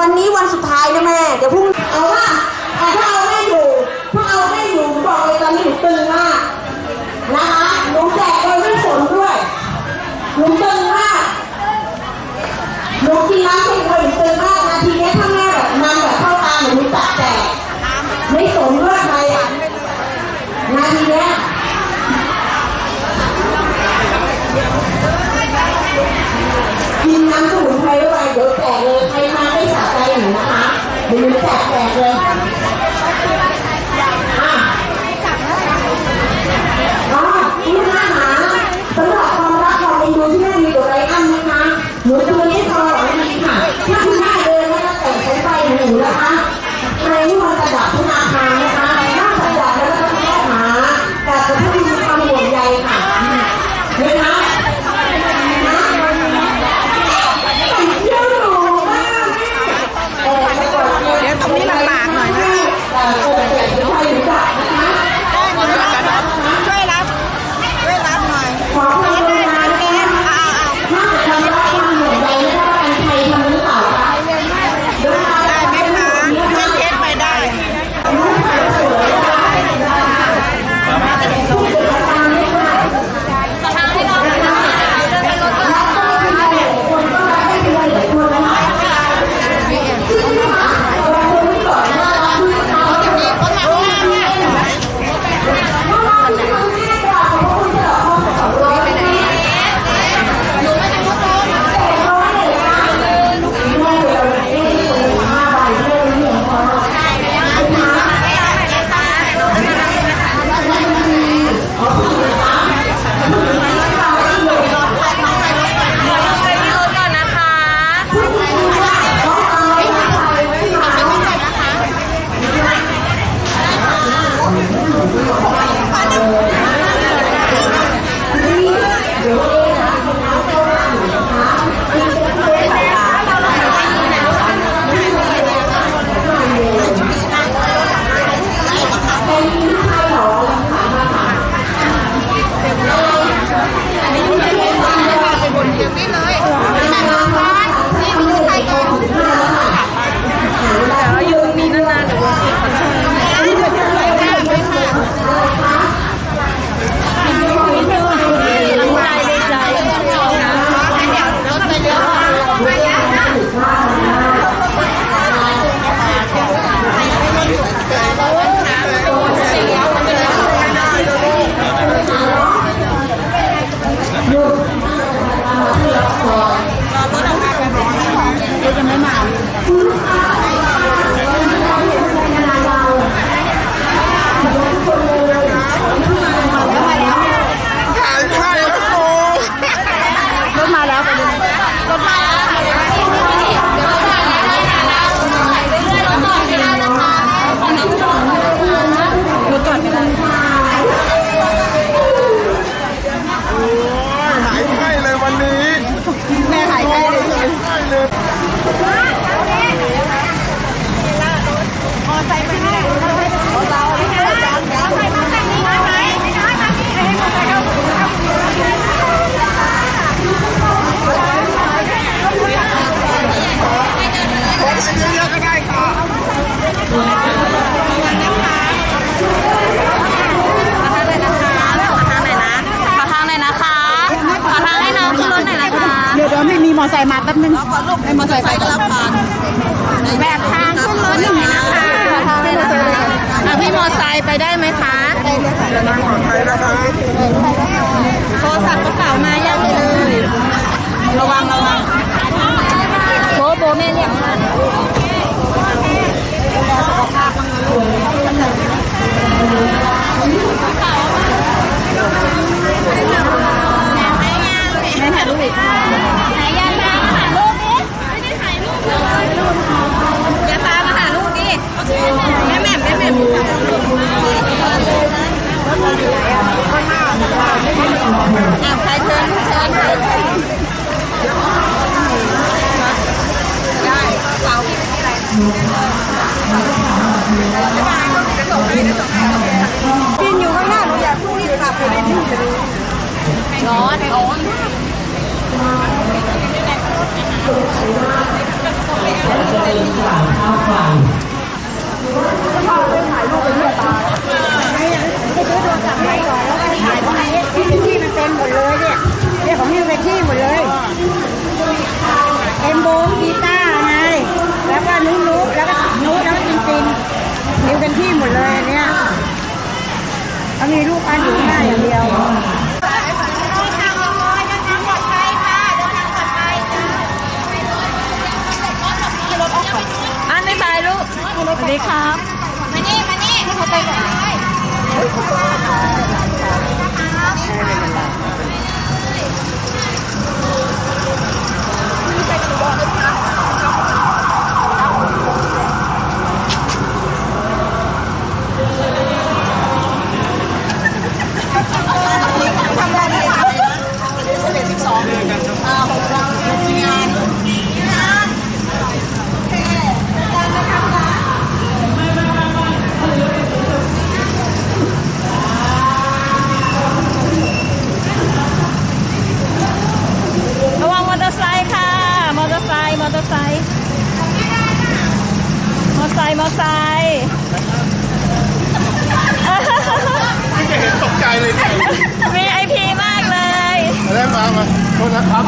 วันนี้วันสุดท้ายนะแม่ เดี๋ยวพรุ่งเอาว่าเอาถ้าเอาไม่อยู่ถ้าเอาไม่อยู่บอกเลยตอนนี้หนูตึงมากนะคะหนูแดกโดยไม่สนด้วยหนูตึงมากหนูกินน้ำเค็มไปนตึงมากนาทีนี้ถ้าแม่แบบนำแบบเข้าตาหนูตัดแตกไม่สนด้วยใครอะนาทีนี้กินน้ำสมุนไพรด้วยเดี๋ยวแตกเลย 你们大声。como มอไซค์มาแป๊บนึงให้มอไซค์ไปก็รับผ่านแบบทางขึ้นรถหนึ่งนะคะอะพี่มอไซค์ไปได้ไหมคะ โทรศัพท์กระเป๋ามา ไกลที่มันเต็มหมดเลยเนี่ยเนี่ยของนิวเป็นที่หมดเลยเอ็มโบกีตาร์ไงแล้วก็นุ้นุแล้วก็นุแล้วก็จินจินนิวเป็นที่หมดเลยอันเนี่ยเขามีลูกอันอยู่หน้าอย่างเดียว รูปสวัสดีครับ มานี่มานี่เขาไปก่อนเลยระวังมอเตอร์ไซค์ค่ะ มอเตอร์ไซค์ มอเตอร์ไซค์ มอเตอร์ไซค์มอเตอร์ไซค์ไม่เห็นตกใจเลยเนี่ย VIP มากเลย ได้มามาโทษนะครับ